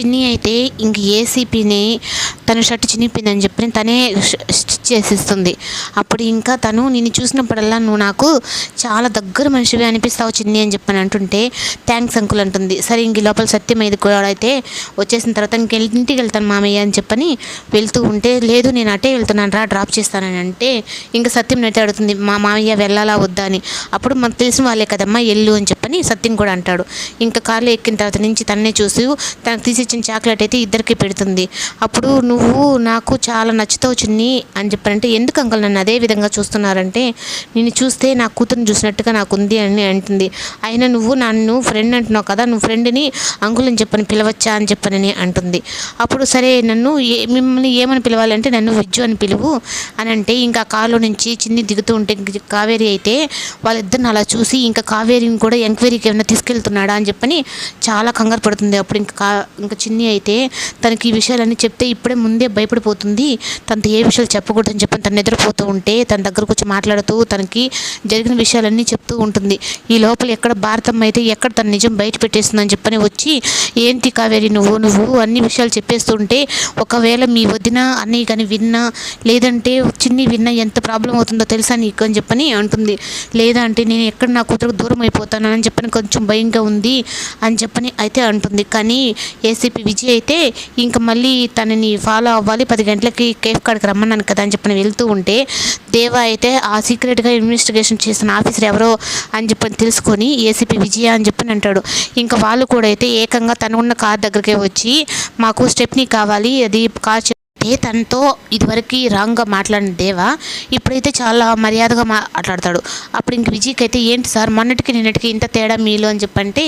చిన్ని అయితే ఇంక ఏసీపీని తన షర్ట్ చినిగిపోయిందని చెప్పి తనే స్టిచ్ చేసిస్తుంది. అప్పుడు ఇంకా తను నిన్ను చూసినప్పుడల్లా నువ్వు నాకు చాలా దగ్గర మనిషివి అనిపిస్తావు చిన్ని అని చెప్పని అంటుంటే థ్యాంక్స్ అంకుల్ అంటుంది. సరే ఇంక లోపల సత్యం ఇది కూడా అయితే వచ్చేసిన తర్వాత ఇంక ఇంటికి వెళ్తాను మామయ్య అని చెప్పని వెళ్తూ ఉంటే లేదు నేను అటే వెళ్తున్నాను రా డ్రాప్ చేస్తానని అంటే ఇంకా సత్యం నైతే అడుగుతుంది మా మామయ్య వెళ్ళాలా వద్దా అని. అప్పుడు మనకు తెలిసిన వాళ్ళే కదమ్మా ఎల్లు అని చెప్పని సత్యం కూడా అంటాడు. ఇంకా కార్లో ఎక్కిన తర్వాత నుంచి తన్నే చూసి తనకు తీసిచ్చిన చాక్లెట్ అయితే ఇద్దరికి పెడుతుంది. అప్పుడు నువ్వు నువ్వు నాకు చాలా నచ్చుతావు చిన్ని అని చెప్పారంటే ఎందుకు అంకల్ నన్ను అదే విధంగా చూస్తున్నారంటే నిన్ను చూస్తే నా కూతురుని చూసినట్టుగా నాకు ఉంది అని అంటుంది. అయినా నువ్వు నన్ను ఫ్రెండ్ అంటున్నావు కదా నువ్వు ఫ్రెండ్ని అంకుల్ అని చెప్పని పిలవచ్చా అని చెప్పనని అంటుంది. అప్పుడు సరే నన్ను ఏ మిమ్మల్ని ఏమని పిలవాలంటే నన్ను విజ్జు అని పిలువు అని అంటే ఇంకా కారులో నుంచి చిన్ని దిగుతూ ఉంటే కావేరి అయితే వాళ్ళిద్దరిని అలా చూసి ఇంకా కావేరిని కూడా ఎంక్వైరీకి ఏమైనా తీసుకెళ్తున్నాడా అని చెప్పని చాలా కంగారు పడుతుంది. అప్పుడు ఇంకా ఇంకా చిన్ని అయితే తనకి ఈ విషయాలన్నీ చెప్తే ఇప్పుడే ముందే భయపడిపోతుంది. తనతో ఏ విషయాలు చెప్పకూడదని చెప్పి తను నిద్రపోతూ ఉంటే తన దగ్గరకు వచ్చి మాట్లాడుతూ తనకి జరిగిన విషయాలన్నీ చెప్తూ ఉంటుంది. ఈ లోపల ఎక్కడ భారతమ్మ అయితే ఎక్కడ తన నిజం బయట పెట్టేస్తుందని చెప్పని వచ్చి ఏంటి కావేరి నువ్వు నువ్వు అన్ని విషయాలు చెప్పేస్తుంటే ఒకవేళ మీ వదిన అన్నయ్య కానీ విన్నా లేదంటే చిన్ని విన్నా ఎంత ప్రాబ్లం అవుతుందో తెలుసా నీకు? అని చెప్పని అంటుంది. లేదా అంటే నేను ఎక్కడ నా కూతురు దూరం అయిపోతాను? అని చెప్పని కొంచెం భయంగా ఉంది అని చెప్పని అయితే అంటుంది. కానీ ఏసీపీ విజయ్ అయితే ఇంకా మళ్ళీ తనని ఫాలో అవ్వాలి. పది గంటలకి కేఫ్ కాడికి రమ్మన్నాను కదా అని చెప్పి వెళ్తూ ఉంటే దేవా అయితే ఆ సీక్రెట్గా ఇన్వెస్టిగేషన్ చేసిన ఆఫీసర్ ఎవరో అని చెప్పని తెలుసుకొని ఏసీపీ విజయ అని చెప్పని అంటాడు. ఇంకా వాళ్ళు కూడా అయితే ఏకంగా తను ఉన్న కార్ దగ్గరికే వచ్చి మాకు స్టెప్నీ కావాలి అది కార్ అంటే తనతో ఇదివరకు రాంగ్గా మాట్లాడిన దేవా ఇప్పుడైతే చాలా మర్యాదగా మాట్లాడతాడు. అప్పుడు ఇంక విజయ్కి అయితే ఏంటి సార్ మొన్నటికి నిన్నటికి ఇంత తేడా మీలో అని చెప్పంటే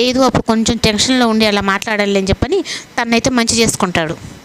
లేదు అప్పుడు కొంచెం టెన్షన్లో ఉండి అలా మాట్లాడాలి అని చెప్పని తనైతే మంచి చేసుకుంటాడు.